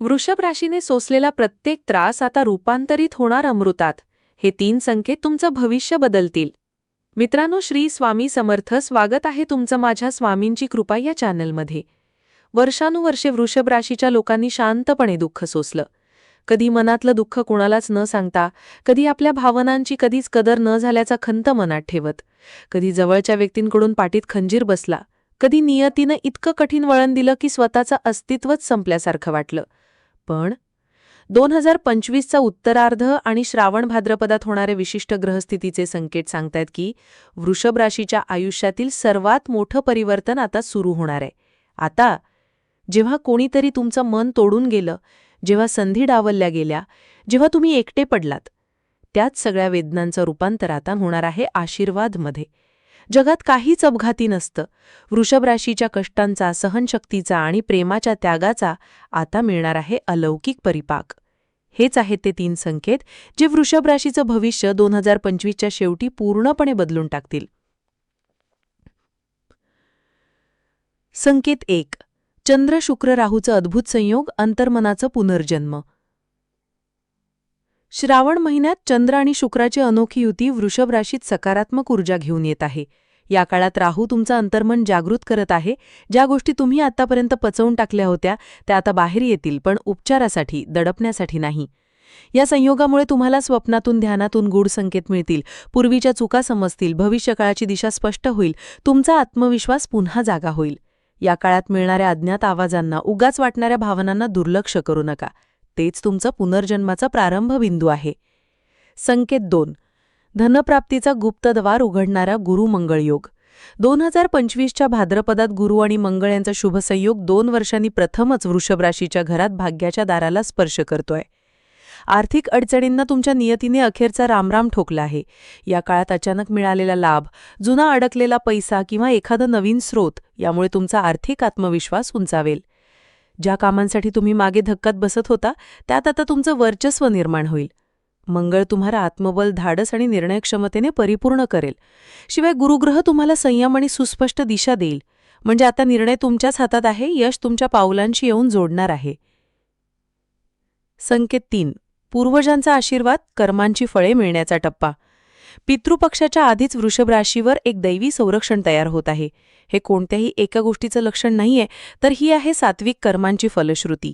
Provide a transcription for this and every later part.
वृषभ राशीने सोसलेला प्रत्येक त्रास आता रूपांतरित होणार अमृतात. हे तीन संकेत तुमचं भविष्य बदलतील. मित्रांनो श्री स्वामी समर्थ स्वागत आहे तुमचं माझ्या स्वामींची कृपा या चॅनलमध्ये. वर्षानुवर्षे वृषभ राशीच्या लोकांनी शांतपणे दुःख सोसलं. कधी मनातलं दुःख कुणालाच न सांगता कधी आपल्या भावनांची कधीच कदर न झाल्याचा खंत मनात ठेवत कधी जवळच्या व्यक्तींकडून पाठीत खंजीर बसला कधी नियतीनं इतकं कठीण वळण दिलं की स्वतःचं अस्तित्वच संपल्यासारखं वाटलं. पण दोन हजार पंचवीसचा उत्तरार्ध आणि श्रावण भाद्रपदात होणारे विशिष्ट ग्रहस्थितीचे संकेत सांगतायत की वृषभ राशीच्या आयुष्यातील सर्वात मोठं परिवर्तन आता सुरू होणार आहे. आता जेव्हा कोणीतरी तुमचं मन तोडून गेलं जेव्हा संधी डावलल्या गेल्या जेव्हा तुम्ही एकटे पडलात त्याच सगळ्या वेदनांचं रूपांतर आता होणार आहे आशीर्वादमध्ये. जगात काहीच अपघाती नसतं. वृषभ राशीच्या कष्टांचा सहनशक्तीचा आणि प्रेमाच्या त्यागाचा आता मिळणार आहे अलौकिक परिपाक. हेच आहेत ते तीन संकेत जे वृषभ राशीचं भविष्य दोन हजार पंचवीसच्या शेवटी पूर्णपणे बदलून टाकतील. संकेत एक. चंद्र शुक्र राहूचं अद्भुत संयोग अंतर्मनाचं पुनर्जन्म. श्रावण महिन्यात चंद्र आणि शुक्राची अनोखी युती वृषभ राशीत सकारात्मक ऊर्जा घेऊन येत आहे. या काळात राहू तुमचं अंतर्मन जागृत करत आहे. ज्या गोष्टी तुम्ही आतापर्यंत पचवून टाकल्या होत्या त्या आता बाहेर येतील पण उपचारासाठी दडपण्यासाठी नाही. या संयोगामुळे तुम्हाला स्वप्नातून ध्यानातून गूढ संकेत मिळतील. पूर्वीच्या चुका समजतील भविष्यकाळाची दिशा स्पष्ट होईल तुमचा आत्मविश्वास पुन्हा जागा होईल. या काळात मिळणाऱ्या अज्ञात आवाजांना उगाच वाटणाऱ्या भावनांना दुर्लक्ष करू नका. तेच तुमचा पुनर्जन्माचा प्रारंभ बिंदू आहे. संकेत दोन. धनप्राप्तीचा गुप्तद्वार उघडणारा गुरु मंगळ योग. दोन हजार पंचवीसच्या भाद्रपदात गुरु आणि मंगळ यांचा शुभसंयोग दोन वर्षांनी प्रथमच वृषभ राशीच्या घरात भाग्याच्या दाराला स्पर्श करतोय. आर्थिक अडचणींना तुमच्या नियतीने अखेरचा रामराम ठोकला आहे. या काळात अचानक मिळालेला लाभ जुना अडकलेला पैसा किंवा एखादा नवीन स्रोत यामुळे तुमचा आर्थिक आत्मविश्वास उंचावेल. ज्या कामांसाठी तुम्ही मागे धक्कात बसत होता त्यात आता तुमचं वर्चस्व निर्माण होईल. मंगळ तुम्हाला आत्मबल धाडस आणि निर्णयक्षमतेने परिपूर्ण करेल. शिवाय गुरुग्रह तुम्हाला संयम आणि सुस्पष्ट दिशा देईल. म्हणजे आता निर्णय तुमच्याच हातात आहे यश तुमच्या पावलांशी येऊन जोडणार आहे. संकेत तीन. पूर्वजांचा आशीर्वाद कर्मांची फळे मिळण्याचा टप्पा. पितृपक्षाच्या आधीच वृषभ राशीवर एक दैवी संरक्षण तयार होत आहे. हे कोणत्याही एका गोष्टीचं लक्षण नाहीये तर ही आहे सात्विक कर्मांची फलश्रुती.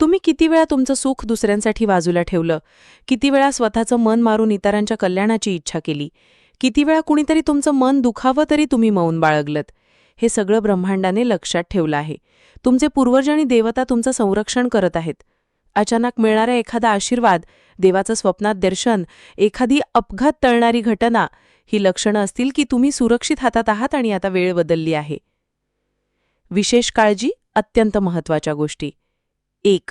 तुम्ही किती वेळा तुमचं सुख दुसऱ्यांसाठी बाजूला ठेवलं? किती वेळा स्वतःचं मन मारून इतरांच्या कल्याणाची इच्छा केली? किती वेळा कुणीतरी तुमचं मन दुखावं तरी तुम्ही मौन बाळगलत? हे सगळं ब्रह्मांडाने लक्षात ठेवलं आहे. तुमचे पूर्वज आणि देवता तुमचं संरक्षण करत आहेत. अचानक मिळणारा एखादा आशीर्वाद देवाचं स्वप्नात दर्शन एखादी अपघात टळणारी घटना ही लक्षणं असतील की तुम्ही सुरक्षित हातात आहात आणि आता वेळ बदलली आहे. विशेष काळजी अत्यंत महत्त्वाच्या गोष्टी. एक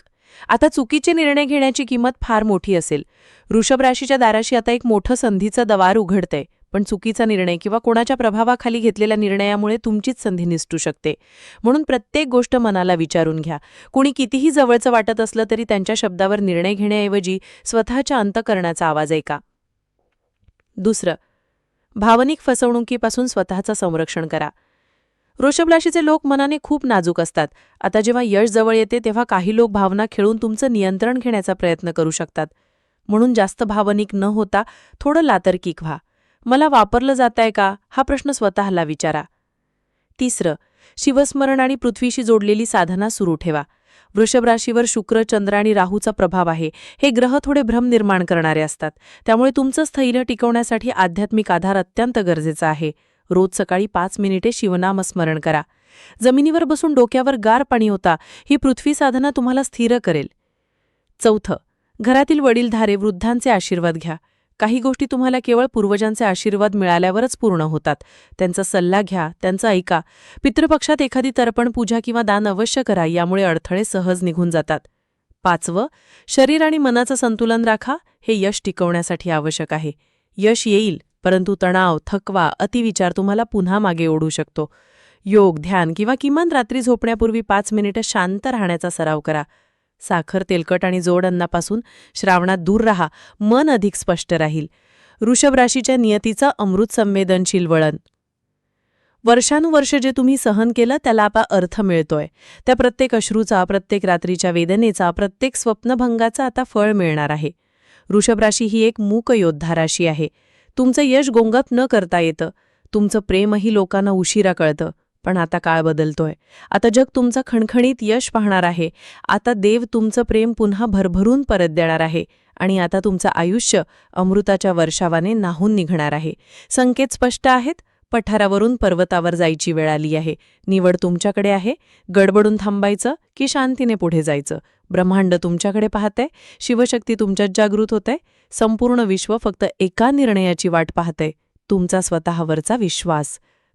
आता चुकीचे निर्णय घेण्याची किंमत फार मोठी असेल. वृषभ राशीच्या दाराशी आता एक मोठं संधीचं दवार उघडतंय. पण चुकीचा निर्णय किंवा कोणाच्या प्रभावाखाली घेतलेल्या निर्णयामुळे तुमचीच संधी निसटू शकते. म्हणून प्रत्येक गोष्ट मनाला विचारून घ्या. कुणी कितीही जवळचं वाटत असलं तरी त्यांच्या शब्दावर निर्णय घेण्याऐवजी स्वतःच्या अंतकरणाचा आवाज ऐका. दुसरं भावनिक फसवणुकीपासून स्वतःचं संरक्षण करा. वृषभराशीचे लोक मनाने खूप नाजूक असतात. आता जेव्हा यश जवळ येते तेव्हा काही लोक भावना खेळून तुमचं नियंत्रण घेण्याचा प्रयत्न करू शकतात. म्हणून जास्त भावनिक न होता थोडं लातर्किक व्हा. मला वापरलं जातंय का? हा प्रश्न स्वतःला विचारा. तिसरं शिवस्मरण आणि पृथ्वीशी जोडलेली साधना सुरू ठेवा. वृषभ राशीवर शुक्र चंद्र आणि राहूचा प्रभाव आहे. हे ग्रह थोडे भ्रम निर्माण करणारे असतात. त्यामुळे तुमचं स्थैर्य टिकवण्यासाठी आध्यात्मिक आधार अत्यंत गरजेचा आहे. रोज सकाळी पाच मिनिटे शिवनामस्मरण करा. जमिनीवर बसून डोक्यावर गार पाणी होता ही पृथ्वी साधना तुम्हाला स्थिर करेल. चौथं घरातील वडीलधारे वृद्धांचे आशीर्वाद घ्या. काही गोष्टी तुम्हाला केवळ पूर्वजांचे आशीर्वाद मिळाल्यावरच पूर्ण होतात. त्यांचा सल्ला घ्या त्यांचं ऐका. पितृपक्षात एखादी तर्पण पूजा किंवा दान अवश्य करा यामुळे अडथळे सहज निघून जातात. पाचवं शरीर आणि मनाचं संतुलन राखा हे यश टिकवण्यासाठी आवश्यक आहे. यश येईल परंतु तणाव थकवा अतिविचार तुम्हाला पुन्हा मागे ओढू शकतो. योग ध्यान किंवा किमान रात्री झोपण्यापूर्वी पाच मिनिटं शांत राहण्याचा सराव करा. साखर तेलकट आणि जोड अन्नापासून श्रावणात दूर राहा. मन अधिक स्पष्ट राहील. वृषभ राशीच्या नियतीचं अमृत संवेदनशील वळण. वर्षानुवर्ष जे तुम्ही सहन केलं त्याला आपा अर्थ मिळतोय. त्या प्रत्येक अश्रूचा प्रत्येक रात्रीच्या वेदनेचा प्रत्येक स्वप्नभंगाचा आता फळ मिळणार आहे. वृषभ राशी ही एक मूक योद्धा राशी आहे. तुमचं यश गोंगप न करता येतं. तुमचं प्रेमही लोकांना उशिरा कळतं. पण आता काळ बदलतोय. आता जग तुमचं खणखणीत यश पाहणार आहे. आता देव तुमचं प्रेम पुन्हा भरभरून परत देणार आहे. आणि आता तुमचं आयुष्य अमृताच्या वर्षावाने नाहून निघणार आहे. संकेत स्पष्ट आहेत. पठारावरून पर्वतावर जायची वेळ आली आहे. निवड तुमच्याकडे आहे. गडबडून थांबायचं की शांतीने पुढे जायचं? ब्रह्मांड तुमच्याकडे पाहतंय. शिवशक्ती तुमच्यात जागृत होतंय. संपूर्ण विश्व फक्त एका निर्णयाची वाट पाहतंय. तुमचा स्वतःवरचा विश्वास.